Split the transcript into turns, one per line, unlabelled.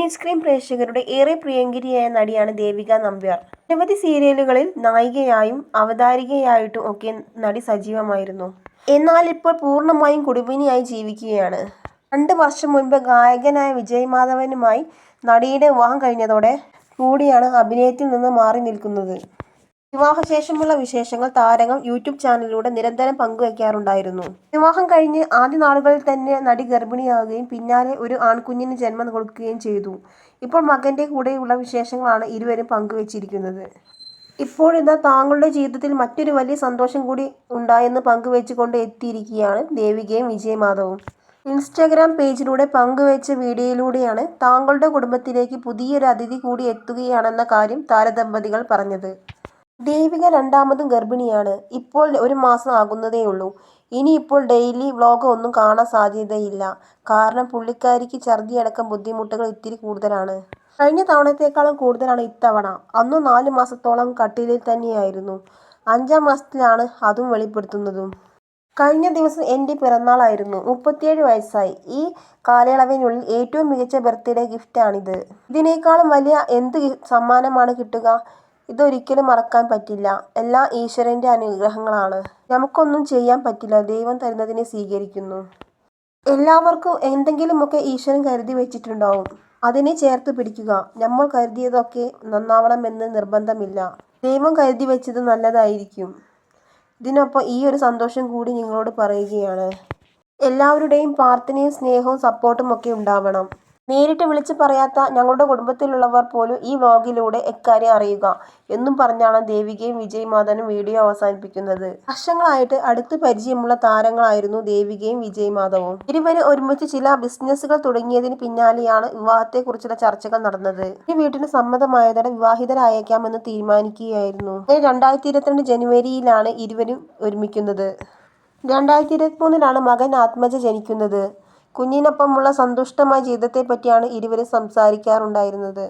Mini screen പ്രേക്ഷകരുടെ ഏറെ പ്രിയങ്കരിയായ നടിയാണ് ദേവിക നമ്പ്യാർ. നിരവധി സീരിയലുകളിൽ നായികയായും അവതാരികയായിട്ടും ഒക്കെ നടി സജീവമായിരുന്നു. എന്നാൽ ഇപ്പോൾ പൂർണമായും കുടുംബിനിയായി ജീവിക്കുകയാണ്. രണ്ട് വർഷം മുൻപ് ഗായകനായ വിജയ് മാധവനുമായി നടിയുടെ വിവാഹം കഴിഞ്ഞതോടെ കൂടിയാണ് അഭിനയത്തിൽ നിന്ന് മാറി നിൽക്കുന്നത്. വിവാഹശേഷമുള്ള വിശേഷങ്ങൾ താരങ്ങൾ യൂട്യൂബ് ചാനലിലൂടെ നിരന്തരം പങ്കുവയ്ക്കാറുണ്ടായിരുന്നു വിവാഹം കഴിഞ്ഞ് ആദ്യ നാളുകളിൽ തന്നെ നടി ഗർഭിണിയാവുകയും പിന്നാലെ ഒരു ആൺകുഞ്ഞിന് ജന്മം കൊടുക്കുകയും ചെയ്തു. ഇപ്പോൾ മകന്റെ കൂടെയുള്ള വിശേഷങ്ങളാണ് ഇരുവരും പങ്കുവച്ചിരിക്കുന്നത് ഇപ്പോഴിതാ താങ്കളുടെ ജീവിതത്തിൽ മറ്റൊരു വലിയ സന്തോഷം കൂടി ഉണ്ടായെന്ന് പങ്കുവെച്ചുകൊണ്ട് എത്തിയിരിക്കുകയാണ് ദേവികയും വിജയമാധവും ഇൻസ്റ്റാഗ്രാം പേജിലൂടെ പങ്കുവെച്ച വീഡിയോയിലൂടെയാണ് താങ്കളുടെ കുടുംബത്തിലേക്ക് പുതിയൊരു അതിഥി കൂടി എത്തുകയാണെന്ന കാര്യം താരദമ്പതികൾ പറഞ്ഞത്. ദേവിക രണ്ടാമതും ഗർഭിണിയാണ്. ഇപ്പോൾ ഒരു മാസം ആകുന്നതേയുള്ളൂ. ഇനിയിപ്പോൾ ഡെയിലി വ്ലോഗ് ഒന്നും കാണാൻ സാധ്യതയില്ല. കാരണം പുള്ളിക്കാരിക്ക് ഛർദിയടക്കം ബുദ്ധിമുട്ടുകൾ ഇത്തിരി കൂടുതലാണ്. കഴിഞ്ഞ തവണത്തേക്കാളും കൂടുതലാണ് ഇത്തവണ. അന്ന് നാല് മാസത്തോളം കട്ടിലിൽ തന്നെയായിരുന്നു. അഞ്ചാം മാസത്തിലാണ് അതും വെളിപ്പെടുത്തുന്നതും. കഴിഞ്ഞ ദിവസം എന്റെ പിറന്നാളായിരുന്നു. മുപ്പത്തിയേഴ് വയസ്സായി. ഈ കാലയളവിനുള്ളിൽ ഏറ്റവും മികച്ച ബർത്ത്ഡേ ഗിഫ്റ്റാണിത്. ഇതിനേക്കാളും വലിയ എന്ത് സമ്മാനമാണ് കിട്ടുക. ഇതൊരിക്കലും മറക്കാൻ പറ്റില്ല. എല്ലാം ഈശ്വരന്റെ അനുഗ്രഹങ്ങളാണ്. നമുക്കൊന്നും ചെയ്യാൻ പറ്റില്ല. ദൈവം തരുന്നതിനെ സ്വീകരിക്കുന്നു. എല്ലാവർക്കും എന്തെങ്കിലുമൊക്കെ ഈശ്വരൻ കരുതി വെച്ചിട്ടുണ്ടാവും. അതിനെ ചേർത്ത് പിടിക്കുക. നമ്മൾ കരുതിയതൊക്കെ നന്നാവണമെന്ന് നിർബന്ധമില്ല. ദൈവം കരുതി വെച്ചത് നല്ലതായിരിക്കും. ഇതിനൊപ്പം ഈ ഒരു സന്തോഷം കൂടി നിങ്ങളോട് പറയുകയാണ്. എല്ലാവരുടെയും പ്രാർത്ഥനയും സ്നേഹവും സപ്പോർട്ടും ഒക്കെ ഉണ്ടാവണം. നേരിട്ട് വിളിച്ച് പറയാത്ത ഞങ്ങളുടെ കുടുംബത്തിലുള്ളവർ പോലും ഈ വ്ലോഗിലൂടെ എക്കാര്യം അറിയുക എന്നും പറഞ്ഞാണ് ദേവികയും വിജയ് മാധവനും വീഡിയോ അവസാനിപ്പിക്കുന്നത്. വർഷങ്ങളായിട്ട് അടുത്ത് പരിചയമുള്ള താരങ്ങളായിരുന്നു ദേവികയും വിജയ് മാധവും. ഇരുവരും ഒരുമിച്ച് ചില ബിസിനസ്സുകൾ തുടങ്ങിയതിന് പിന്നാലെയാണ് വിവാഹത്തെ കുറിച്ചുള്ള ചർച്ചകൾ നടന്നത്. ഈ വീട്ടിന് സമ്മതമായതോടെ വിവാഹിതരായേക്കാമെന്ന് തീരുമാനിക്കുകയായിരുന്നു. രണ്ടായിരത്തി ഇരുപത്തിരണ്ട് ജനുവരിയിലാണ് ഇരുവരും ഒരുമിക്കുന്നത്. രണ്ടായിരത്തി ഇരുപത്തിമൂന്നിലാണ് മകൻ ആത്മജ ജനിക്കുന്നത്. കുഞ്ഞിനൊപ്പമുള്ള സന്തുഷ്ടമായ ജീവിതത്തെപ്പറ്റിയാണ് ഇരുവരും സംസാരിക്കാറുണ്ടായിരുന്നത്.